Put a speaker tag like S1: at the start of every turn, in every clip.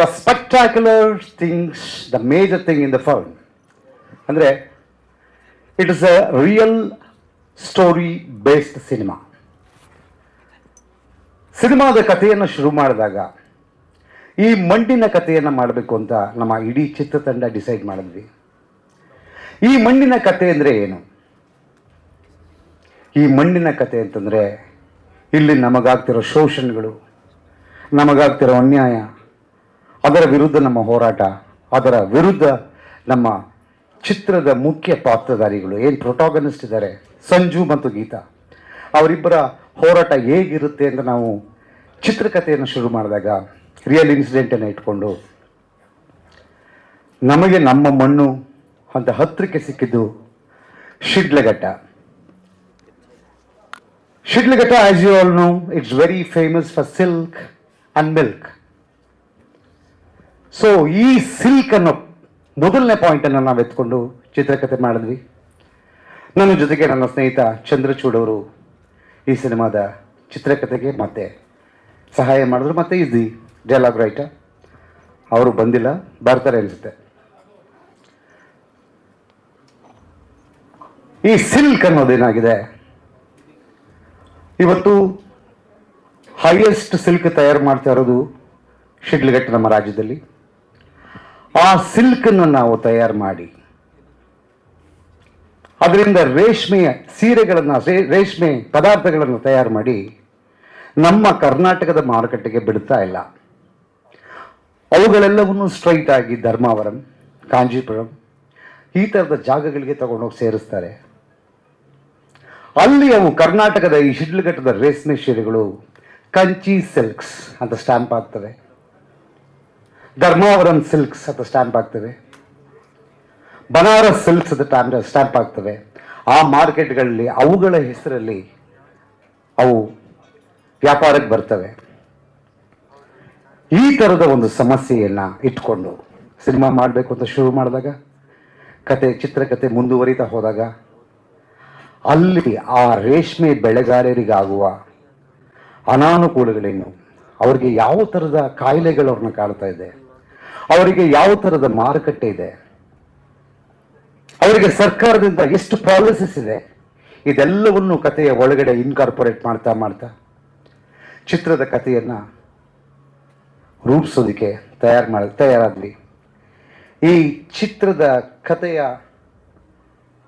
S1: The spectacular things the major thing in the film ಅಂದರೆ it is a real story based cinema ಸಿನಿಮಾದ ಕಥೆಯನ್ನು ಶುರು ಮಾಡಿದಾಗ, ಈ ಮಣ್ಣಿನ ಕಥೆಯನ್ನು ಮಾಡಬೇಕು ಅಂತ ನಮ್ಮ ಇಡೀ ಚಿತ್ರತಂಡ ಡಿಸೈಡ್ ಮಾಡಿದ್ವಿ. ಈ ಮಣ್ಣಿನ ಕಥೆ ಅಂದರೆ ಏನು? ಈ ಮಣ್ಣಿನ ಕತೆ ಅಂತಂದರೆ, ಇಲ್ಲಿ ನಮಗಾಗ್ತಿರೋ ಶೋಷಣೆಗಳು, ನಮಗಾಗ್ತಿರೋ ಅನ್ಯಾಯ ಅದರ ವಿರುದ್ಧ ನಮ್ಮ ಹೋರಾಟ, ಅದರ ವಿರುದ್ಧ ನಮ್ಮ ಚಿತ್ರದ ಮುಖ್ಯ ಪಾತ್ರಧಾರಿಗಳು ಏನು ಪ್ರೊಟಾಗನಿಸ್ಟ್ ಇದ್ದಾರೆ, ಸಂಜು ಮತ್ತು ಗೀತಾ. ಅವರಿಬ್ಬರ ಹೋರಾಟ ಹೇಗಿರುತ್ತೆ ಅಂತ ನಾವು ಚಿತ್ರಕಥೆಯನ್ನು ಶುರು ಮಾಡಿದಾಗ ರಿಯಲ್ ಇನ್ಸಿಡೆಂಟನ್ನು ಇಟ್ಕೊಂಡು, ನಮಗೆ ನಮ್ಮ ಮಣ್ಣು ಅಂತ ಹತ್ತಿರಕ್ಕೆ ಸಿಕ್ಕಿದ್ದು Sidlaghatta. Sidlaghatta as you all know it's very famous for silk and milk so ಈ ಸಿಲ್ಕ್ ಅನ್ನೋ ಮೊದಲನೇ ಪಾಯಿಂಟನ್ನು ನಾವು ಎತ್ಕೊಂಡು ಚಿತ್ರಕಥೆ ಮಾಡಿದ್ವಿ. ನನ್ನ ಜೊತೆಗೆ ನನ್ನ ಸ್ನೇಹಿತ ಚಂದ್ರಚೂಡ್ ಅವರು ಈ ಸಿನಿಮಾದ ಚಿತ್ರಕಥೆಗೆ ಮತ್ತೆ ಸಹಾಯ ಮಾಡಿದ್ರು. ಮತ್ತೆ ಇಸ್ ದಿ ಡೈಲಾಗ್ ರೈಟರ್ ಅವರು ಬಂದಿಲ್ಲ, ಬರ್ತಾರೆ ಅನಿಸುತ್ತೆ. ಈ ಸಿಲ್ಕ್ ಅನ್ನೋದೇನಾಗಿದೆ ಇವತ್ತು ಹೈಯೆಸ್ಟ್ ಸಿಲ್ಕ್ ತಯಾರು ಮಾಡ್ತಾ ಇರೋದು ಶಿಡ್ಲಘಟ್ಟ ನಮ್ಮ ರಾಜ್ಯದಲ್ಲಿ. ಆ ಸಿಲ್ಕನ್ನು ನಾವು ತಯಾರು ಮಾಡಿ, ಅದರಿಂದ ರೇಷ್ಮೆಯ ಸೀರೆಗಳನ್ನು ರೇಷ್ಮೆ ಪದಾರ್ಥಗಳನ್ನು ತಯಾರು ಮಾಡಿ, ನಮ್ಮ ಕರ್ನಾಟಕದ ಮಾರುಕಟ್ಟೆಗೆ ಬಿಡ್ತಾ ಇಲ್ಲ. ಅವುಗಳೆಲ್ಲವನ್ನು ಸ್ಟ್ರೈಟ್ ಆಗಿ ಧರ್ಮಾವರಂ, ಕಾಂಜೀಪುರಂ, ಈ ಥರದ ಜಾಗಗಳಿಗೆ ತಗೊಂಡೋಗಿ ಸೇರಿಸ್ತಾರೆ. ಅಲ್ಲಿ ಅವು ಕರ್ನಾಟಕದ ಈ ಶಿಡ್ಲಘಟ್ಟದ ರೇಷ್ಮೆ ಸೀರೆಗಳು ಕಂಚಿ ಸಿಲ್ಕ್ಸ್ ಅಂತ ಸ್ಟ್ಯಾಂಪ್ ಆಗ್ತವೆ ಧರ್ಮಾವರಂ ಸಿಲ್ಕ್ಸ್ ಅಂತ ಸ್ಟ್ಯಾಂಪ್ ಆಗ್ತವೆ ಬನಾರಸ್ ಸಿಲ್ಕ್ಸ್ ಅಂತ ಟ್ಯಾಂಪ್ ಸ್ಟ್ಯಾಂಪ್ ಆಗ್ತವೆ ಆ ಮಾರ್ಕೆಟ್ಗಳಲ್ಲಿ, ಅವುಗಳ ಹೆಸರಲ್ಲಿ ಅವು ವ್ಯಾಪಾರಕ್ಕೆ ಬರ್ತವೆ. ಈ ಥರದ ಒಂದು ಸಮಸ್ಯೆಯನ್ನು ಇಟ್ಕೊಂಡು ಸಿನಿಮಾ ಮಾಡಬೇಕು ಅಂತ ಶುರು ಮಾಡಿದಾಗ, ಕತೆ, ಚಿತ್ರಕತೆ ಮುಂದುವರಿತಾ ಹೋದಾಗ, ಅಲ್ಲಿ ಆ ರೇಷ್ಮೆ ಬೆಳೆಗಾರರಿಗಾಗುವ ಅನಾನುಕೂಲಗಳೇನು, ಅವರಿಗೆ ಯಾವ ಥರದ ಕಾಯಿಲೆಗಳು ಅವ್ರನ್ನ ಕಾಡ್ತಾ ಇದೆ ಅವರಿಗೆ ಯಾವ ಥರದ ಮಾರುಕಟ್ಟೆ ಇದೆ? ಅವರಿಗೆ ಸರ್ಕಾರದಿಂದ ಎಷ್ಟು ಪಾಲಿಸೀಸ್ ಇದೆ? ಇದೆಲ್ಲವನ್ನು ಕಥೆಯ ಒಳಗಡೆ ಇನ್ಕಾರ್ಪೊರೇಟ್ ಮಾಡ್ತಾ ಮಾಡ್ತಾ ಚಿತ್ರದ ಕಥೆಯನ್ನ ರೂಪಿಸೋದಕ್ಕೆ ತಯಾರು ಮಾಡಿ, ತಯಾರಾದ್ವಿ. ಈ ಚಿತ್ರದ ಕಥೆಯ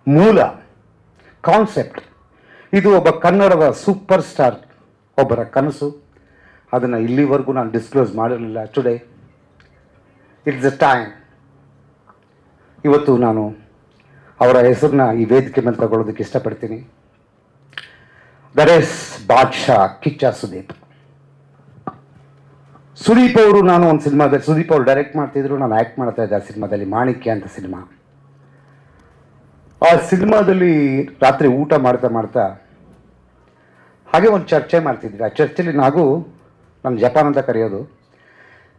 S1: ಮೂಲ ಕಾನ್ಸೆಪ್ಟ್ ಇದು ಒಬ್ಬ ಕನ್ನಡದ ಸೂಪರ್ ಸ್ಟಾರ್ ಒಬ್ಬರ ಕನಸು. ಅದನ್ನು ಇಲ್ಲಿವರೆಗೂ ನಾನು ಡಿಸ್ಕ್ಲೋಸ್ ಮಾಡಿರಲಿಲ್ಲ. ಟುಡೇ ಇಟ್ಸ್ ದ ಟೈಮ್ ಇವತ್ತು ನಾನು ಅವರ ಹೆಸರನ್ನ ಈ ವೇದಿಕೆ ಮೇಲೆ ತಗೊಳ್ಳೋದಕ್ಕೆ ಇಷ್ಟಪಡ್ತೀನಿ. ದಟ್ ಇಸ್ ಬಾದ್ಶಾ ಕಿಚ್ಚ ಸುದೀಪ್ ಸುದೀಪ್ ಅವರು ನಾನು ಒಂದು ಸಿನಿಮಾದಲ್ಲಿ ಸುದೀಪ್ ಅವರು ಡೈರೆಕ್ಟ್ ಮಾಡ್ತಿದ್ರು, ನಾನು ಆ್ಯಕ್ಟ್ ಮಾಡ್ತಾ ಇದ್ದೆ ಆ ಸಿನಿಮಾದಲ್ಲಿ ಮಾಣಿಕ್ಯ ಅಂತ ಸಿನಿಮಾ. ಆ ಸಿನಿಮಾದಲ್ಲಿ ರಾತ್ರಿ ಊಟ ಮಾಡ್ತಾ ಮಾಡ್ತಾ ಹಾಗೆ ಒಂದು ಚರ್ಚೆ ಮಾಡ್ತಿದ್ವಿ. ಆ ಚರ್ಚೆಲಿ ನಾವು ನಾನು ಜಪಾನ್ ಅಂತ ಕರೆಯೋದು.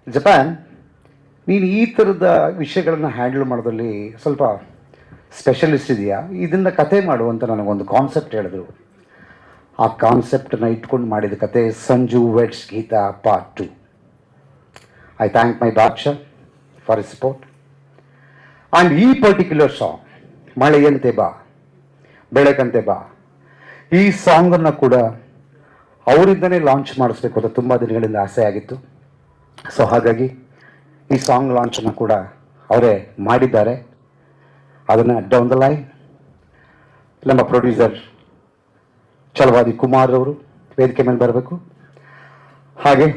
S1: ಜಪಾನ್ ನೀನು ಈ ಥರದ ವಿಷಯಗಳನ್ನು ಹ್ಯಾಂಡಲ್ ಮಾಡೋದ್ರಲ್ಲಿ ಸ್ವಲ್ಪ ಸ್ಪೆಷಲಿಸ್ಟ್ ಇದೆಯಾ? ಇದನ್ನು ಕತೆ ಮಾಡು ಅಂತ ನನಗೊಂದು ಕಾನ್ಸೆಪ್ಟ್ ಹೇಳಿದ್ರು. ಆ ಕಾನ್ಸೆಪ್ಟನ್ನು ಇಟ್ಕೊಂಡು ಮಾಡಿದ ಕತೆ Sanju weds Geetha part two I thank my ಬಾಕ್ಷ for support and ಈ ಪರ್ಟಿಕ್ಯುಲರ್ ಸಾಂಗ್ ಮಳೆಯಂತೆ ಬಾ, ಬೆಳಕಂತೆ ಬಾ, ಈ ಸಾಂಗನ್ನು ಕೂಡ ಅವರಿಂದನೇ ಲಾಂಚ್ ಮಾಡಿಸ್ಬೇಕು ಅಂತ ತುಂಬ ದಿನಗಳಿಂದ ಆಸೆ ಆಗಿತ್ತು. ಸೊ ಹಾಗಾಗಿ ಈ ಸಾಂಗ್ ಲಾಂಚನ್ನು ಕೂಡ ಅವರೇ ಮಾಡಿದ್ದಾರೆ. ಅದನ್ನು ಡೌನ್ ದ ಲೈನ್ ನಮ್ಮ ಪ್ರೊಡ್ಯೂಸರ್ ಚಲವಾದಿ ಕುಮಾರ್ ಅವರು ವೇದಿಕೆ ಮೇಲೆ ಬರಬೇಕು. ಹಾಗೆ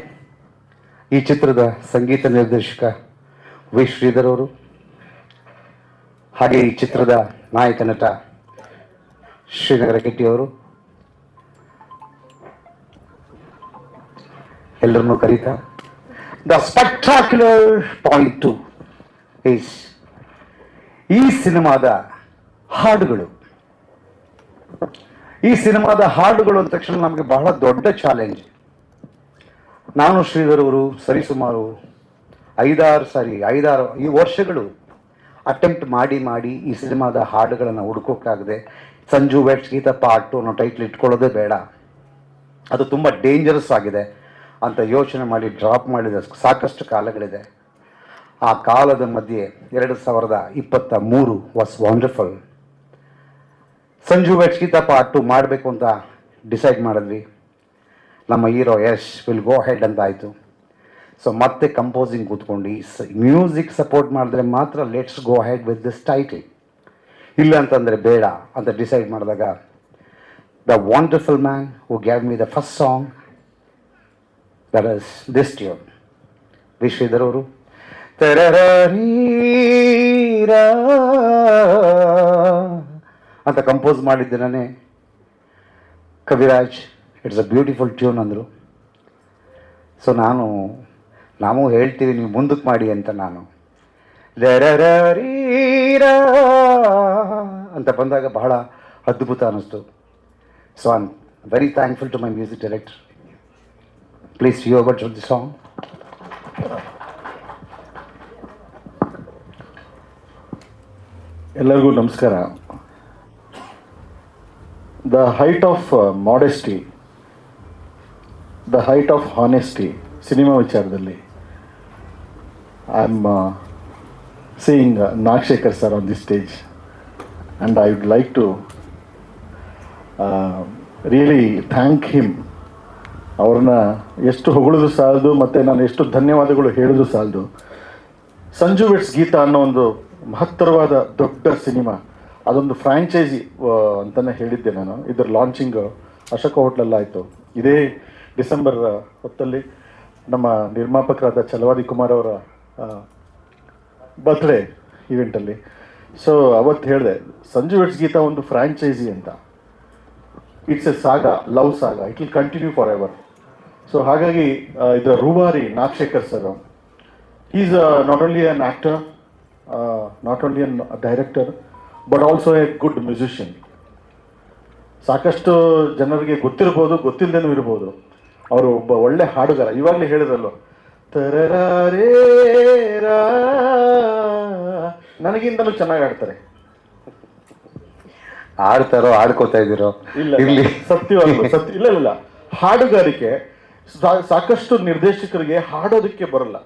S1: ಈ ಚಿತ್ರದ ಸಂಗೀತ ನಿರ್ದೇಶಕ ವಿ ಶ್ರೀಧರ್ ಅವರು, ಹಾಗೆ ಈ ಚಿತ್ರದ ನಾಯಕ ನಟ ಶ್ರೀನಗರ ಕೆಟ್ಟಿಯವರು ಎಲ್ಲರನ್ನೂ ಕರೀತಾ ದ ಸ್ಪೆಕ್ಟ್ರಾಕ್ಯುಲರ್ ಪಾಯಿಂಟ್ ಈಸ್ ಈ ಸಿನಿಮಾದ ಹಾಡುಗಳು. ಈ ಸಿನಿಮಾದ ಹಾಡುಗಳು ಅಂದ ತಕ್ಷಣ ನಮಗೆ ಬಹಳ ದೊಡ್ಡ ಚಾಲೆಂಜ್ ನಾನು ಶ್ರೀಧರ್ ಅವರು, ಸರಿಸುಮಾರು ಐದಾರು ಸಾರಿ, ಐದಾರು ಈ ವರ್ಷಗಳು ಅಟೆಂಪ್ಟ್ ಮಾಡಿ ಮಾಡಿ ಈ ಸಿನಿಮಾದ ಹಾಡುಗಳನ್ನು ಹುಡುಕೋಕ್ಕಾಗದೆ ಸಂಜು ವೆಟ್ಸ್ ಗೀತ ಪಾರ್ಟು ಅನ್ನೋ ಟೈಟ್ಲ್ ಇಟ್ಕೊಳ್ಳೋದೇ ಬೇಡ. ಅದು ತುಂಬ ಡೇಂಜರಸ್ ಆಗಿದೆ. ಅಂತ ಯೋಚನೆ ಮಾಡಿ ಡ್ರಾಪ್ ಮಾಡಿದ ಸಾಕಷ್ಟು ಕಾಲಗಳಿದೆ. ಆ ಕಾಲದ ಮಧ್ಯೆ ಎರಡು ಸಾವಿರದ ಇಪ್ಪತ್ತ ಮೂರು ವಾಸ್ ವಂಡರ್ಫುಲ್ ಸಂಜು ವೆಟ್ಸ್ಗಿಂತ ಪಾರ್ಟ್ ಟು ಮಾಡಬೇಕು ಅಂತ ಡಿಸೈಡ್ ಮಾಡಿದ್ವಿ. ನಮ್ಮ hero Yash will go head ಅಂತ ಆಯಿತು ಸೊ ಮತ್ತೆ ಕಂಪೋಸಿಂಗ್ ಕೂತ್ಕೊಂಡು ಮ್ಯೂಸಿಕ್ ಸಪೋರ್ಟ್ ಮಾಡಿದ್ರೆ ಮಾತ್ರ let's go head with this title ಇಲ್ಲ ಅಂತಂದರೆ ಬೇಡ ಅಂತ ಡಿಸೈಡ್ ಮಾಡಿದಾಗ the wonderful man who gave me the first song this tune ವಿಶ್ವೇಧರ್ ಅವರು ತೆರರೀರಾ ಅಂತ ಕಂಪೋಸ್ ಮಾಡಿದ್ದೆ ನಾನೇ Kaviraj. It's a beautiful tune ಅಂದರು. ಸೊ ನಾನು, ನಾವು ಹೇಳ್ತೀವಿ, ನೀವು ಮುಂದಕ್ಕೆ ಮಾಡಿ ಅಂತ ನಾನು. ಅಂತ ಬಂದಾಗ ಬಹಳ ಅದ್ಭುತ ಅನ್ನಿಸ್ತು so I very thankful to my music director please over to the song.
S2: ಎಲ್ಲರಿಗೂ ನಮಸ್ಕಾರ the height of modesty the height of honesty cinema ವಿಚಾರದಲ್ಲಿ I am seeing Nagashekar sir on the stage and I would like to really thank him ಅವ್ರನ್ನ ಎಷ್ಟು ಹೊಗಳಿದ್ರು ಸಾಲದು, ಮತ್ತು ನಾನು ಎಷ್ಟು ಧನ್ಯವಾದಗಳು ಹೇಳಿದ್ರು ಸಾಲದು. ಸಂಜು ವೆಟ್ಸ್ ಗೀತಾ ಅನ್ನೋ ಒಂದು ಮಹತ್ತರವಾದ ದೊಡ್ಡ ಸಿನಿಮಾ. ಅದೊಂದು ಫ್ರಾಂಚೈಸಿ ಅಂತಲೇ ಹೇಳಿದ್ದೆ ನಾನು. ಇದರ ಲಾಂಚಿಂಗ್ ಅಶೋಕ ಹೋಟ್ಲಲ್ಲಾಯಿತು ಇದೇ ಡಿಸೆಂಬರ್ ಹೊತ್ತಲ್ಲಿ ನಮ್ಮ ನಿರ್ಮಾಪಕರಾದ ಚಲವಾದಿ ಕುಮಾರ್ ಅವರ ಬರ್ತ್ಡೇ ಈವೆಂಟಲ್ಲಿ ಸೊ ಅವತ್ತು ಹೇಳಿದೆ, ಸಂಜು ವೆಟ್ಸ್ ಗೀತಾ ಒಂದು ಫ್ರಾಂಚೈಸಿ ಅಂತ. It's a saga love saga it will continue forever so ಹಾಗಾಗಿ ಇದರ ರೂವಾರಿ Nagashekar sir. Is not only an actor not only an director but also a good musician ಸಾಕಷ್ಟು ಜನರಿಗೆ ಗೊತ್ತಿರ್ಬೋದು ಗೊತ್ತಿಲ್ಲದೇನೂ ಇರ್ಬೋದು. ಅವರು ಒಬ್ಬ ಒಳ್ಳೆ ಹಾಡುಗಾರ. ಇವಾಗಲೇ ಹೇಳಿದ್ರಲ್ಲ ತರರೇ. ನನಗಿಂತಲೂ ಚೆನ್ನಾಗಿ ಆಡ್ತಾರೆ
S1: ಆಡ್ತಾರೋ ಆಡ್ಕೋತಾ ಇದ್ದೀರೋ
S2: ಇಲ್ಲ
S1: ಇಲ್ಲಿ.
S2: ಸತ್ಯವಾಗ್ಲು ಸತ್ಯ ಇಲ್ಲ ಇಲ್ಲ. ಇಲ್ಲ ಹಾಡುಗಾರಿಕೆ ಸಾಕಷ್ಟು ನಿರ್ದೇಶಕರಿಗೆ ಹಾಡೋದಕ್ಕೆ ಬರಲ್ಲ.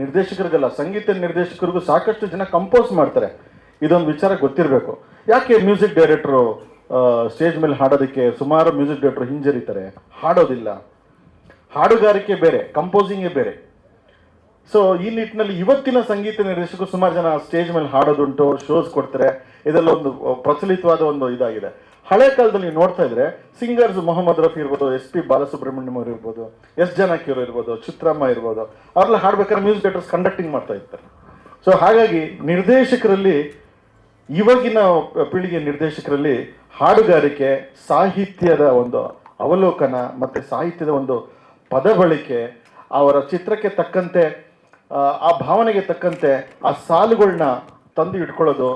S2: ನಿರ್ದೇಶಕರಿಗಲ್ಲ ಸಂಗೀತ ನಿರ್ದೇಶಕರಿಗೂ ಸಾಕಷ್ಟು ಜನ ಕಂಪೋಸ್ ಮಾಡ್ತಾರೆ. ಇದೊಂದು ವಿಚಾರ ಗೊತ್ತಿರಬೇಕು. ಯಾಕೆ ಮ್ಯೂಸಿಕ್ ಡೈರೆಕ್ಟ್ರು ಸ್ಟೇಜ್ ಮೇಲೆ ಹಾಡೋದಕ್ಕೆ ಸುಮಾರು ಮ್ಯೂಸಿಕ್ ಡೈರೆಕ್ಟ್ರು ಹಿಂಜರಿತಾರೆ? ಹಾಡೋದಿಲ್ಲ. ಹಾಡುಗಾರಿಕೆ ಬೇರೆ ಕಂಪೋಸಿಂಗೇ ಬೇರೆ. ಸೊ ಈ ನಿಟ್ಟಿನಲ್ಲಿ ಇವತ್ತಿನ ಸಂಗೀತ ನಿರ್ದೇಶಕರು ಸುಮಾರು ಜನ ಸ್ಟೇಜ್ ಮೇಲೆ ಹಾಡೋದುಂಟು ಶೋಸ್ ಕೊಡ್ತಾರೆ. ಇದೆಲ್ಲ ಒಂದು ಪ್ರಚಲಿತವಾದ ಒಂದು ಇದಾಗಿದೆ. ಹಳೆ ಕಾಲದಲ್ಲಿ ನೋಡ್ತಾ ಇದ್ರೆ, ಸಿಂಗರ್ಸ್ ಮೊಹಮ್ಮದ್ ರಫಿ ಇರ್ಬೋದು, ಎಸ್ ಪಿ ಬಾಲಸುಬ್ರಹ್ಮಣ್ಯಂ ಅವರು ಇರ್ಬೋದು, ಎಸ್ ಜಾನಕಿಯವರು ಇರ್ಬೋದು, ಚಿತ್ರಮ್ಮ ಇರ್ಬೋದು, ಅವ್ರಲ್ಲಿ ಹಾಡ್ಬೇಕಾದ್ರೆ ಮ್ಯೂಸಿಕ್ ಡೈರೆಕ್ಟರ್ಸ್ ಕಂಡಕ್ಟಿಂಗ್ ಮಾಡ್ತಾ ಇರ್ತಾರೆ. ಸೊ ಹಾಗಾಗಿ ನಿರ್ದೇಶಕರಲ್ಲಿ, ಇವಾಗಿನ ಪೀಳಿಗೆ ನಿರ್ದೇಶಕರಲ್ಲಿ ಹಾಡುಗಾರಿಕೆ, ಸಾಹಿತ್ಯದ ಒಂದು ಅವಲೋಕನ ಮತ್ತು ಸಾಹಿತ್ಯದ ಒಂದು ಪದ ಬಳಕೆ ಅವರ ಚಿತ್ರಕ್ಕೆ ತಕ್ಕಂತೆ, ಆ ಭಾವನೆಗೆ ತಕ್ಕಂತೆ ಆ ಸಾಲುಗಳನ್ನ ತಂದು ಇಟ್ಕೊಳ್ಳೋದು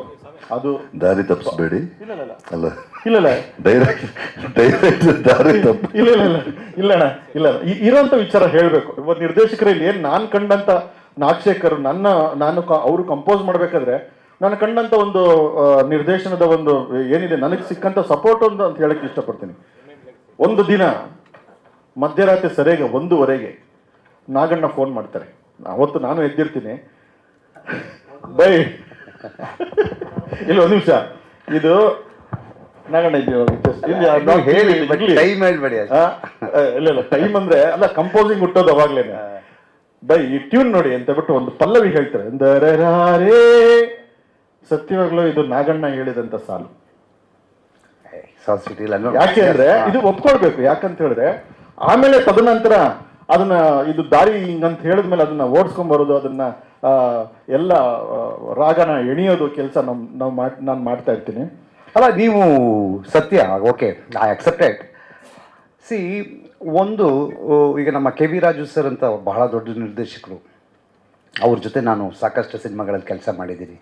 S2: ಅದು
S3: ದಾರಿ ತಪ್ಪಿಸ್ಬೇಡಿ.
S2: ಇಲ್ಲ ಇಲ್ಲ, ಇಲ್ಲ
S3: ಅಲ್ಲ.
S2: ಇಲ್ಲ ಇಲ್ಲ
S3: ಡೈರೆಕ್ಟ್ ಡೈರೆಕ್ಟ್ ದಾರಿ ತಪ್ಪು
S2: ಇಲ್ಲ ಇಲ್ಲ ಇಲ್ಲ ಇಲ್ಲ ಇಲ್ಲ ಇರೋಂಥ ವಿಚಾರ ಹೇಳಬೇಕು. ಇವತ್ತು ನಿರ್ದೇಶಕರಲ್ಲಿ ಏನು ನಾನು ಕಂಡಂತ ನಾಗಶೇಖರ್ ನನ್ನ ನಾನು ಅವರು ಕಂಪೋಸ್ ಮಾಡಬೇಕಾದ್ರೆ ನಾನು ಕಂಡಂತ ಒಂದು ನಿರ್ದೇಶನದ ಒಂದು ಏನಿದೆ ನನಗೆ ಸಿಕ್ಕಂತ ಸಪೋರ್ಟ್ ಒಂದು ಅಂತ ಹೇಳಕ್ಕೆ ಇಷ್ಟಪಡ್ತೀನಿ. ಒಂದು ದಿನ ಮಧ್ಯರಾತ್ರಿ ಸರಿಯಾಗಿ ಒಂದೂವರೆಗೆ ನಾಗಣ್ಣ ಫೋನ್ ಮಾಡ್ತಾರೆ. ಅವತ್ತು ನಾನು ಎದ್ದಿರ್ತೀನಿ. ಬೈ. ಇಲ್ಲ ಒಂದು ನಿಮಿಷ. ಇದು
S1: ಹೇಳಿ. ಟೈಮ್ ಹೇಳ್ಬೇಡಿ
S2: ಇಲ್ಲ ಇಲ್ಲ ಟೈಮ್ ಅಂದ್ರೆ ಅಲ್ಲ ಕಂಪೋಸಿಂಗ್ ಹುಟ್ಟೋದು ಅವಾಗ್ಲೇನೆ. ಬೈ ಈ ಟ್ಯೂನ್ ನೋಡಿ ಅಂತ ಬಿಟ್ಟು ಒಂದು ಪಲ್ಲವಿ ಹೇಳ್ತಾರೆ. ದರರಾರೇ ಸತ್ಯವಾಗ್ಲೂ ಇದು ನಾಗಣ್ಣ ಹೇಳಿದಂತ ಸಾಲು. ಯಾಕೆ ಅಂದ್ರೆ ಇದು ಒಪ್ಕೊಳ್ಬೇಕು. ಯಾಕಂತ ಹೇಳಿದ್ರೆ ಆಮೇಲೆ ತದನಂತರ ಅದನ್ನ ಇದು ದಾರಿ ಹಿಂಗಂತ ಹೇಳಿದ್ಮೇಲೆ ಅದನ್ನ ಓಡಿಸ್ಕೊಂಡ್ ಬರೋದು ಅದನ್ನ ಎಲ್ಲ ರಾಗನ ಎಣಿಯೋದು ಕೆಲಸ ನಮ್, ನಾವು ಮಾಡ್, ನಾನು ಮಾಡ್ತಾ ಇರ್ತೀನಿ.
S1: ಅಲ್ಲ, ನೀವು ಸತ್ಯ, ಓಕೆ, ಐ ಅಕ್ಸೆಪ್ಟೆಡ್ ಸಿ, ಒಂದು ಈಗ ನಮ್ಮ ಕೆ ವಿ ರಾಜು ಸರ್ ಅಂತ ಬಹಳ ದೊಡ್ಡ ನಿರ್ದೇಶಕರು. ಅವ್ರ ಜೊತೆ ನಾನು ಸಾಕಷ್ಟು ಸಿನಿಮಾಗಳಲ್ಲಿ ಕೆಲಸ ಮಾಡಿದ್ದೀನಿ.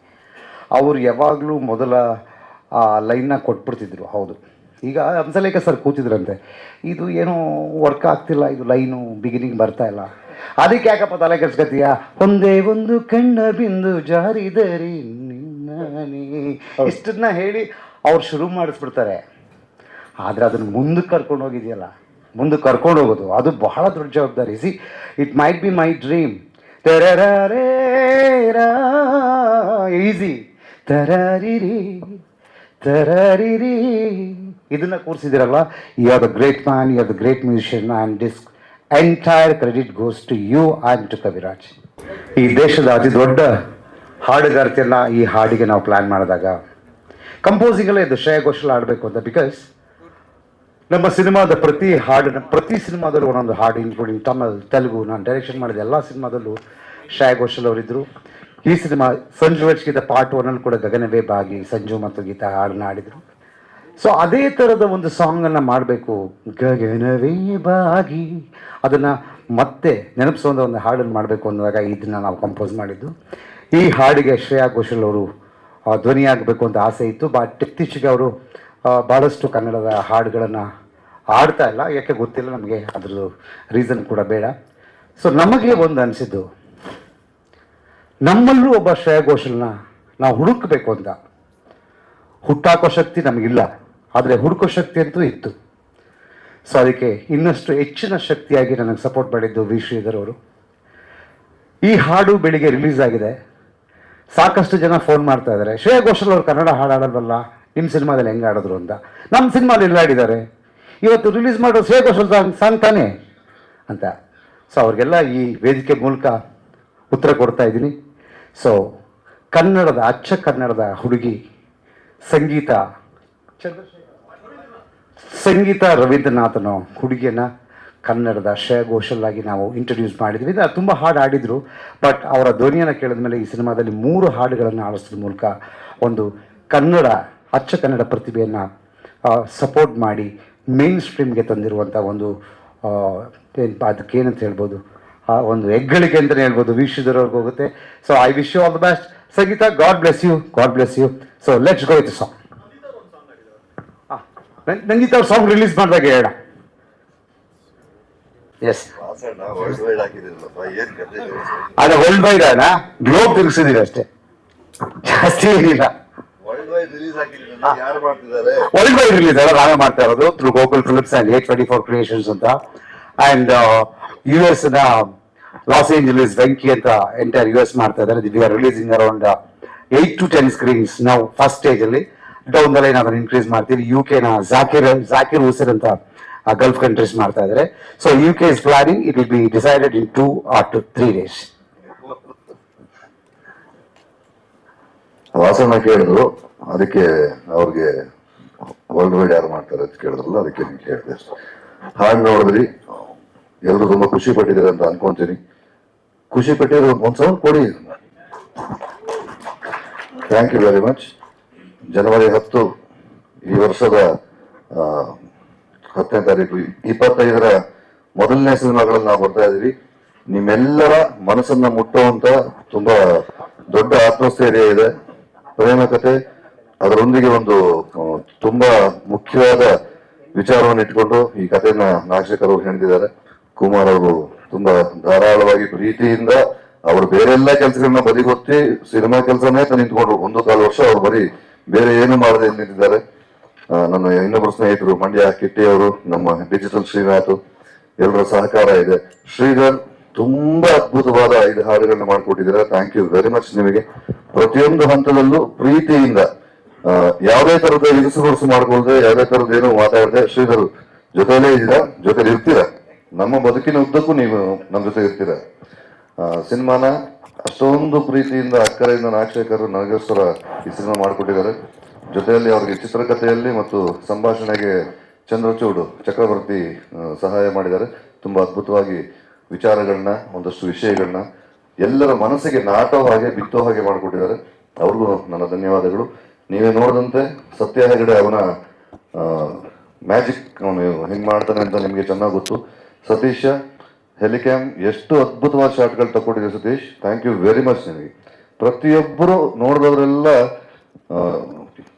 S1: ಅವರು ಯಾವಾಗಲೂ ಮೊದಲ ಲೈನ್ನ ಕೊಟ್ಬಿಡ್ತಿದ್ರು, ಹೌದು. ಈಗ ಹಂಸಲೇಖ ಸರ್ ಕೂತಿದ್ರಂತೆ. ಇದು ಏನು ವರ್ಕ್ ಆಗ್ತಿಲ್ಲ ಇದು ಲೈನು ಬಿಗಿನಿಂಗ್ ಬರ್ತಾ ಇಲ್ಲ. ಅದಕ್ಕೆ ಯಾಕಪ್ಪ ತಲೆ ಕೆಡ್ಸ್ಕೊತೀಯ ಒಂದೇ ಒಂದು ಕಣ್ಣ ಬಿಂದು ಜಾರಿದರಿ ನಿನ್ನನೇ. ಇಷ್ಟನ್ನ ಹೇಳಿ ಅವ್ರು ಶುರು ಮಾಡಿಸ್ಬಿಡ್ತಾರೆ. ಆದರೆ ಅದನ್ನು ಮುಂದಕ್ಕೆ ಕರ್ಕೊಂಡು ಹೋಗಿದೆಯಲ್ಲ? ಮುಂದಕ್ಕೆ ಕರ್ಕೊಂಡು ಹೋಗೋದು ಅದು ಬಹಳ ದೊಡ್ಡ ಜವಾಬ್ದಾರಿ. See it might be my dream easy ತರಾರಿರಿ. ತರಾರಿರಿ. ಇದನ್ನ ಕೂರಿಸಿದಿರಲ್ಲ you are the great man you are the great musician and this entire credit goes to you and to Kaviraj ಈ ದೇಶದ ಅತಿ ದೊಡ್ಡ ಹಾಡುಗಾರ್ತಿಯನ್ನ ಈ ಹಾಡಿಗೆ ನಾವು ಪ್ಲ್ಯಾನ್ ಮಾಡಿದಾಗ ಕಂಪೋಸಿಂಗಲ್ಲೇ ಇದು ಶ್ರೇಯ ಘೋಷಲ್ ಆಡಬೇಕು ಅಂತ ಬಿಕಾಸ್ ನಮ್ಮ ಸಿನಿಮಾದ ಪ್ರತಿ ಹಾಡಿನ, ಪ್ರತಿ ಸಿನಿಮಾದಲ್ಲೂ ಒಂದೊಂದು ಹಾಡು ಇನ್ಕ್ಲೂಡಿಂಗ್ ತಮಿಳ್ ತೆಲುಗು ನಾನು ಡೈರೆಕ್ಷನ್ ಮಾಡಿದ ಎಲ್ಲ ಸಿನಿಮಾದಲ್ಲೂ ಶ್ರೇಯ ಘೋಷಲ್ ಅವರಿದ್ದರು ಈ ಸಿನಿಮಾ ಸಂಜು ಗೀತ ಪಾರ್ಟ್ ಒನ್ನಲ್ಲಿ ಕೂಡ ಗಗನವೇ ಬಾಗಿ ಸಂಜು ಮತ್ತು ಗೀತಾ ಹಾಡನ್ನ ಆಡಿದರು ಸೊ ಅದೇ ಥರದ ಒಂದು ಸಾಂಗನ್ನು ಮಾಡಬೇಕು. ಗಗನವೇ ಬಾಗಿ. ಅದನ್ನು ಮತ್ತೆ ನೆನಪಿಸುವಂಥ ಒಂದು ಹಾಡನ್ನು ಮಾಡಬೇಕು ಅಂದಾಗ ಇದನ್ನು ನಾವು ಕಂಪೋಸ್ ಮಾಡಿದ್ದು. ಈ ಹಾಡಿಗೆ ಶ್ರೇಯಾ ಘೋಷಲ್ ಅವರು ಧ್ವನಿ ಧ್ವನಿಯಾಗಬೇಕು ಅಂತ ಆಸೆ ಇತ್ತು. ಬಟ್ ಇತ್ತೀಚೆಗೆ ಅವರು ಭಾಳಷ್ಟು ಕನ್ನಡದ ಹಾಡುಗಳನ್ನು ಆಡ್ತಾ ಇಲ್ಲ. ಯಾಕೆ ಗೊತ್ತಿಲ್ಲ, ನಮಗೆ ಅದ್ರದ್ದು ರೀಸನ್ ಕೂಡ ಬೇಡ. ಸೊ ನಮಗೆ ಒಂದು ಅನಿಸಿದ್ದು ನಮ್ಮಲ್ಲೂ ಒಬ್ಬ ಶ್ರೇಯ ಘೋಷಲ್ನ ನಾವು ಹುಡುಕಬೇಕು ಅಂತ. ಹುಟ್ಟಾಕೋ ಶಕ್ತಿ ನಮಗಿಲ್ಲ, ಆದರೆ ಹುಡುಕೋ ಶಕ್ತಿ ಅಂತೂ ಇತ್ತು. ಸೊ ಅದಕ್ಕೆ ಇನ್ನಷ್ಟು ಹೆಚ್ಚಿನ ಶಕ್ತಿಯಾಗಿ ನನಗೆ ಸಪೋರ್ಟ್ ಮಾಡಿದ್ದು ವಿ. ಶ್ರೀಧರ್ ಅವರು. ಈ ಹಾಡು ಬೆಳಿಗ್ಗೆ ರಿಲೀಸ್ ಆಗಿದೆ. ಸಾಕಷ್ಟು ಜನ ಫೋನ್ ಮಾಡ್ತಾ ಇದ್ದಾರೆ. ಶ್ರೇಯ ಘೋಷಲ್ ಅವರು ಕನ್ನಡ ಹಾಡು ನಿಮ್ಮ ಸಿನಿಮಾದಲ್ಲಿ ಹೆಂಗೆ ಆಡಿದ್ರು ಅಂತ. ನಮ್ಮ ಸಿನಿಮಾದಲ್ಲಿ ಎಲ್ಲ ಆಡಿದ್ದಾರೆ ಇವತ್ತು ರಿಲೀಸ್ ಮಾಡೋ ಶ್ರೇಯ ಘೋಷಲ್ ಸಾಂಗ್ ಸಾಂಗ್ ತಾನೇ ಅಂತ. ಸೊ ಅವ್ರಿಗೆಲ್ಲ ಈ ವೇದಿಕೆ ಮೂಲಕ ಉತ್ತರ ಕೊಡ್ತಾ ಇದ್ದೀನಿ. ಸೊ ಕನ್ನಡದ, ಅಚ್ಚ ಕನ್ನಡದ ಹುಡುಗಿ, ಸಂಗೀತ ಸಂಗೀತ ರವೀಂದ್ರನಾಥನ ಹುಡುಗಿಯನ್ನು ಕನ್ನಡದ ಶ್ರೇಯ ಘೋಷಲ್ ಆಗಿ ನಾವು ಇಂಟ್ರೊಡ್ಯೂಸ್ ಮಾಡಿದ್ವಿ. ಇದು ತುಂಬ ಹಾಡು ಆಡಿದರು ಬಟ್ ಅವರ ಧ್ವನಿಯನ್ನು ಕೇಳಿದ ಮೇಲೆ ಈ ಸಿನಿಮಾದಲ್ಲಿ ಮೂರು ಹಾಡುಗಳನ್ನು ಆಡಿಸೋದ್ರ ಮೂಲಕ ಒಂದು ಕನ್ನಡ, ಅಚ್ಚ ಕನ್ನಡ ಪ್ರತಿಭೆಯನ್ನು ಸಪೋರ್ಟ್ ಮಾಡಿ ಮೇನ್ ಸ್ಟ್ರೀಮ್ಗೆ ತಂದಿರುವಂಥ ಒಂದು ಅದಕ್ಕೇನಂತ ಹೇಳ್ಬೋದು? ಆ ಒಂದು ಹೆಗ್ಗಳಿಕೆ ಅಂತಲೇ ಹೇಳ್ಬೋದು ವೀಕ್ಷಿಸಿದವ್ರಿಗೆ ಹೋಗುತ್ತೆ so I wish you all the best Sangeetha God bless you God bless you so let's go it song ನಂಗೀತ ಅವ್ರ ಸಾಂಗ್ ರಿಲೀಸ್ ಮಾಡಿದಾಗ ಹೇಳ ಎಸ್
S3: ವರ್ಲ್ಡ್ ವೈಡ್
S1: ಅಲ್ಲ ಗ್ಲೋಬ್ ತಿರುಗಿಸಿದೀರ ಅಷ್ಟೇ ಜಾಸ್ತಿ ಏನಿಲ್ಲ
S3: ವರ್ಲ್ಡ್ ವೈಡ್ ರಿಲೀಸ್
S1: ಅಲ್ಲ ನಾವೇ ಮಾಡ್ತಾ ಇರೋದು through Gokul Philips and eight twenty four creations ಅಂತ ಅಂಡ್ ಯು ಎಸ್ನ ಲಾಸ್ ಏಂಜಲೀಸ್ ವೆಂಕಿ ಅಂತ ಎಂಟೈರ್ ಯು ಎಸ್ ಮಾಡ್ತಾ ಇದ್ದಾರೆ. Releasing around eight two ten screens ನಾವು ಫಸ್ಟ್ ಸ್ಟೇಜ್ ಅಲ್ಲಿ. ಡೌನ್ ದ ಲೈನ್ ಅದನ್ನು ಇನ್ಕ್ರೀಸ್ ಮಾಡ್ತೀವಿ. ಯು ಕೆ ನ ಜಾಕಿರ್ ಜಾಕಿರ್ ಹುಸೇನ್ ಅಂತ ಗಲ್ಫ್ ಕಂಟ್ರೀಸ್ ಮಾಡ್ತಾ ಇದ್ದಾರೆ. So U K is planning it will be decided in two or two three days
S3: ವಾಸನ ಕೇಳಿದ್ರು. ಅದಕ್ಕೆ ಅವ್ರಿಗೆ ವರ್ಲ್ಡ್ ವೈಡ್ ಯಾರು ಮಾಡ್ತಾರೆ ಅಂತ ಕೇಳಿದ್ರಲ್ಲ, ಅದಕ್ಕೆ ಕೇಳಿದೆ ಹಾಗೆ ನೋಡಿದ್ರಿ. ಎಲ್ಲರೂ ತುಂಬಾ ಖುಷಿ ಪಟ್ಟಿದ್ದಾರೆ ಅಂತ ಅನ್ಕೊಂತೀನಿ. ಖುಷಿ ಪಟ್ಟಿರೋ ಒಂದು ಸೌಂಡ್ ಕೊಡಿ. ಥ್ಯಾಂಕ್ ಯು ವೆರಿ ಮಚ್ ಜನವರಿ ಹತ್ತು ಈ ವರ್ಷದ ಹತ್ತನೇ ತಾರೀಕು, ಇಪ್ಪತ್ತೈದರ ಮೊದಲನೇ ಸಿನಿಮಾಗಳಲ್ಲಿ ನಾವು ಬರ್ತಾ ಇದೀವಿ ನಿಮ್ಮೆಲ್ಲರ ಮನಸ್ಸನ್ನ ಮುಟ್ಟುವಂತ ತುಂಬಾ ದೊಡ್ಡ ಆತ್ಮಸ್ಥೈರ್ಯ ಇದೆ, ಪ್ರೇಮ ಕತೆ, ಅದರೊಂದಿಗೆ ಒಂದು ತುಂಬಾ ಮುಖ್ಯವಾದ ವಿಚಾರವನ್ನು ಇಟ್ಕೊಂಡು ಈ ಕಥೆಯನ್ನ ನಾಶಕರು ಹೆಣೆದಿದ್ದಾರೆ ಕುಮಾರ್ ಅವರು ತುಂಬಾ ಧಾರಾಳವಾಗಿ ಪ್ರೀತಿಯಿಂದ ಅವರು ಬೇರೆಲ್ಲ ಕೆಲಸಗಳನ್ನ ಬದಿಗೊತ್ತಿ ಸಿನಿಮಾ ಕೆಲಸನೇ ನಿಂತ್ಕೊಂಡ್ರು. ಒಂದು ಕಾಲು ವರ್ಷ ಅವ್ರು ಬರೀ ಬೇರೆ ಏನು ಮಾಡದೆ ನಿಂತಿದ್ದಾರೆ. ನನ್ನ ಇನ್ನೊಬ್ಬರು ಸ್ನೇಹಿತರು ಮಂಡ್ಯ ಕಿಟ್ಟಿ ಅವರು, ನಮ್ಮ ಡಿಜಿಟಲ್ ಶ್ರೀನಾಥ್, ಎಲ್ಲರ ಸಹಕಾರ ಇದೆ. ಶ್ರೀಧರ್ ತುಂಬಾ ಅದ್ಭುತವಾದ ಐದು ಹಾಡುಗಳನ್ನ ಮಾಡ್ಕೊಟ್ಟಿದ್ದೀರಾ. ಥ್ಯಾಂಕ್ ಯು ವೆರಿ ಮಚ್ ನಿಮಗೆ. ಪ್ರತಿಯೊಂದು ಹಂತದಲ್ಲೂ ಪ್ರೀತಿಯಿಂದ ಯಾವುದೇ ತರದ ಇರಿಸುಗೊಳಿಸು ಮಾಡ್ಕೊಳ್ದೆ, ಯಾವುದೇ ತರದ ಏನು ಮಾತಾಡದೆ ಶ್ರೀಧರ್ ಜೊತೆಲೇ ಇದ್ದೀರಾ? ಜೊತೆಲಿ ಇರ್ತೀರಾ ನಮ್ಮ ಬದುಕಿನ ಉದ್ದಕ್ಕೂ ನೀವು ನಮ್ಮ ಜೊತೆ ಇರ್ತೀರ. ಸಿನಿಮಾನ ಅಷ್ಟೊಂದು ಪ್ರೀತಿಯಿಂದ, ಅಕ್ಕರೆಯಿಂದ ನಾಗಶೇಖರ್, ನಾಗೇಶ್ವರ ಈ ಸಿನಿಮಾ ಮಾಡಿಕೊಟ್ಟಿದ್ದಾರೆ. ಜೊತೆಯಲ್ಲಿ ಅವರಿಗೆ ಚಿತ್ರಕಥೆಯಲ್ಲಿ ಮತ್ತು ಸಂಭಾಷಣೆಗೆ ಚಂದ್ರಚೂಡು, ಚಕ್ರವರ್ತಿ ಸಹಾಯ ಮಾಡಿದ್ದಾರೆ. ತುಂಬಾ ಅದ್ಭುತವಾಗಿ ವಿಚಾರಗಳನ್ನ, ಒಂದಷ್ಟು ವಿಷಯಗಳನ್ನ ಎಲ್ಲರ ಮನಸ್ಸಿಗೆ ನಾಟೋ ಹಾಗೆ, ಬಿತ್ತೋ ಹಾಗೆ ಮಾಡಿಕೊಟ್ಟಿದ್ದಾರೆ. ಅವ್ರಿಗೂ ನನ್ನ ಧನ್ಯವಾದಗಳು. ನೀವೇ ನೋಡಿದಂತೆ ಸತ್ಯ ಹೆಗಡೆ ಅವನ ಮ್ಯಾಜಿಕ್ ಅವನು ಹೆಂಗ್ ಮಾಡ್ತಾನೆ ಅಂತ ನಿಮಗೆ ಚೆನ್ನಾಗಿ ಗೊತ್ತು. ಸತೀಶ ಹೆಲಿಕ್ಯಾಮ್ ಎಷ್ಟು ಅದ್ಭುತವಾದ ಶಾಟ್ಗಳು ತಗೊಂಡಿದೆ Satish. Thank you very much ನಿಮಗೆ. ಪ್ರತಿಯೊಬ್ಬರು ನೋಡಿದವರೆಲ್ಲ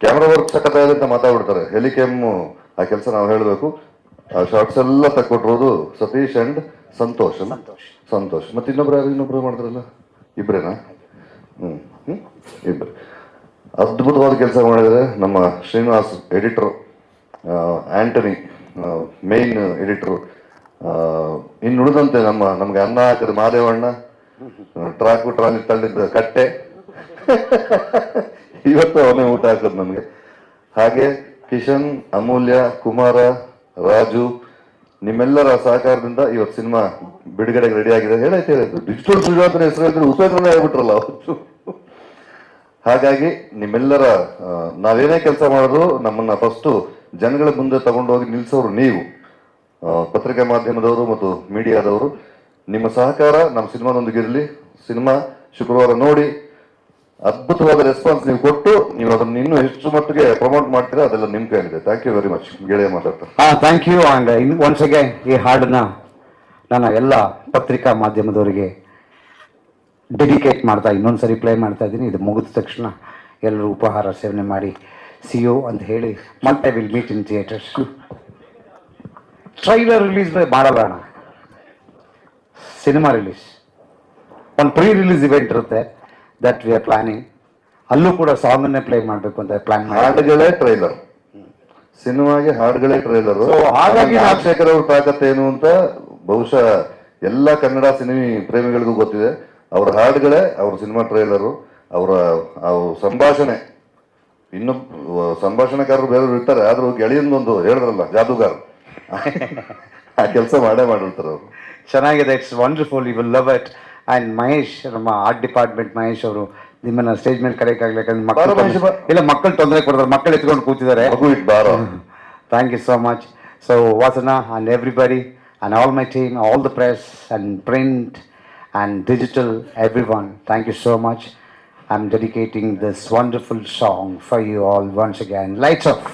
S3: ಕ್ಯಾಮ್ರಾ ವರ್ಕ್ ಸಖತ್ತಾಗಿದೆ ಅಂತ ಮಾತಾಡ್ಬಿಡ್ತಾರೆ. ಹೆಲಿಕ್ಯಾಮ್ ಆ ಕೆಲಸ ನಾವು ಹೇಳಬೇಕು. ಆ ಶಾರ್ಟ್ಸ್ ಎಲ್ಲ ತಕ್ಕೊಟ್ಟಿರೋದು ಸತೀಶ್ ಅಂಡ್ ಸಂತೋಷ್? ಸಂತೋಷ್. ಮತ್ತೆ ಇನ್ನೊಬ್ರು ಯಾರು ಇನ್ನೊಬ್ರು ಮಾಡಿದ್ರಲ್ಲ ಇಬ್ರೇನಾ? ಹ್ಮ್ ಹ್ಮ್ ಇಬ್ರು. ಅದ್ಭುತವಾದ ಕೆಲಸ ಮಾಡಿದರೆ ನಮ್ಮ Srinivas editor Antony main editor. ಇನ್ನು ಉಳಿದಂತೆ ನಮ್ಮ, ನಮ್ಗೆ ಅನ್ನ ಹಾಕಿದ ಮಾದೇವಣ್ಣ. ಟ್ರಾಕು, ಟ್ರಾಲಿ ತಳ್ಳಿದ್ದ ಕಟ್ಟೆ. ಇವತ್ತು ಅವನೇ ಊಟ ಹಾಕೋದು ನಮಗೆ. ಹಾಗೆ ಕಿಶನ್, ಅಮೂಲ್ಯ, ಕುಮಾರ, ರಾಜು, ನಿಮ್ಮೆಲ್ಲರ ಸಹಕಾರದಿಂದ ಇವತ್ತು ಸಿನಿಮಾ ಬಿಡುಗಡೆಗೆ ರೆಡಿ ಆಗಿದೆ. ಹೇಳೈತೆ ಹೇಳಿದ್ದು ಡಿಜಿಟಲ್ ಸುಜಾತನ ಹೆಸರು ಹೇಳಿದ್ರೆ ಉಪೇಂದ್ರನೇ ಹೇಳ್ಬಿಟ್ರಲ್ಲ ಅವತ್ತು ಹಾಗಾಗಿ ನಿಮ್ಮೆಲ್ಲರ ನಾವೇನೇ ಕೆಲಸ ಮಾಡೋದು ನಮ್ಮನ್ನ ಫಸ್ಟು ಜನಗಳ ಮುಂದೆ ತಗೊಂಡೋಗಿ ನಿಲ್ಸೋರು ನೀವು. ಪತ್ರಿಕಾ ಮಾಧ್ಯಮದವರು ಮತ್ತು ಮೀಡಿಯಾದವರು, ನಿಮ್ಮ ಸಹಕಾರ ನಮ್ಮ ಸಿನಿಮಾದೊಂದಿಗೆ ಇರಲಿ. ಸಿನಿಮಾ ಶುಕ್ರವಾರ ನೋಡಿ, ಅದ್ಭುತವಾದ ರೆಸ್ಪಾನ್ಸ್ ನೀವು ಕೊಟ್ಟು, ನೀವು ಅದನ್ನ ಇನ್ನೂ ಹೆಚ್ಚು ಮಟ್ಟಿಗೆ ಪ್ರಮೋಟ್ ಮಾಡ್ತೀರಾ, ಅದೆಲ್ಲ ನಿಮ್ ಕೈಲಿದೆ ಥ್ಯಾಂಕ್ ಯು ವೆರಿ ಮಚ್ ಗೆಳೆಯ ಮಾತಾಡ್ತಾರೆ
S1: ಹಾಂ thank you and in once again ಈ ಹಾಡನ್ನ ನನ್ನ ಎಲ್ಲ ಪತ್ರಿಕಾ ಮಾಧ್ಯಮದವರಿಗೆ ಡೆಡಿಕೇಟ್ ಮಾಡ್ತಾ ಇನ್ನೊಂದು ಸರಿ ಪ್ಲೇ ಮಾಡ್ತಾ ಇದ್ದೀನಿ. ಇದು ಮುಗಿದ ತಕ್ಷಣ ಎಲ್ಲರೂ ಉಪಹಾರ ಸೇವನೆ ಮಾಡಿ ಸಿ ಯು ಅಂತ ಹೇಳಿ, ಮತ್ತೆ will meet in theatres trailer release ಮಾಡಲ್ಲ ಬೇಡ. ಸಿನಿಮಾ ರಿಲೀಸ್ ಒಂದು ಪ್ರೀ ರಿಲೀಸ್ ಇವೆಂಟ್ ಇರುತ್ತೆ ದಟ್ ವಿ ಆರ್ ಪ್ಲಾನಿಂಗ್ ಅಲ್ಲೂ ಕೂಡ ಸಾಂಗನ್ನೇ ಪ್ಲೇ ಮಾಡಬೇಕು ಅಂತ ಪ್ಲಾನ್
S3: ಹಾಡುಗಳೇ ಟ್ರೈಲರ್ ಸಿನಿಮಾಗೆ ಹಾಡುಗಳೇ ಟ್ರೈಲರ್
S1: ಹಾಗಾಗಿ
S3: ರಾಜಶೇಖರ್ ಅವ್ರ ತಾಕತ್ ಏನು ಅಂತ ಬಹುಶಃ ಎಲ್ಲ ಕನ್ನಡ ಸಿನಿಮಿ ಪ್ರೇಮಿಗಳಿಗೂ ಗೊತ್ತಿದೆ. ಅವ್ರ ಹಾಡುಗಳೇ ಅವ್ರ ಸಿನಿಮಾ ಟ್ರೈಲರು ಅವರ ಅವ್ರ ಸಂಭಾಷಣೆ. ಇನ್ನು ಸಂಭಾಷಣೆಕಾರರು ಬೇರೆಯವರು ಇರ್ತಾರೆ ಆದ್ರೂ ಗೆಳೆಯಂದೊಂದು ಹೇಳಿದ್ರಲ್ಲ ಜಾದೂಗಾರ. ಆ ಕೆಲಸ ಮಾಡೇ ಮಾಡಿರ್ತಾರೆ ಅವರು.
S1: ಚೆನ್ನಾಗಿದೆ it's wonderful you will love it and Mahesh ನಮ್ಮ ಆರ್ಟ್ ಡಿಪಾರ್ಟ್ಮೆಂಟ್ ಮಹೇಶ್ ಅವರು ನಿಮ್ಮನ್ನ ಸ್ಟೇಜ್ ಮೇಲೆ ಕರೆಯಕ್ಕಾಗಲಿ ಯಾಕಂದ್ರೆ ಮಕ್ಕಳು. ಇಲ್ಲ ಮಕ್ಕಳು ತೊಂದರೆ ಕೊಡ್ತಾರೆ ಮಕ್ಕಳು ಎತ್ಕೊಂಡು ಕೂತಿದ್ದಾರೆ. Thank you so much so Vasana and everybody and all my team all the press and print and digital everyone thank you so much I am dedicating this wonderful song for you all once again lights off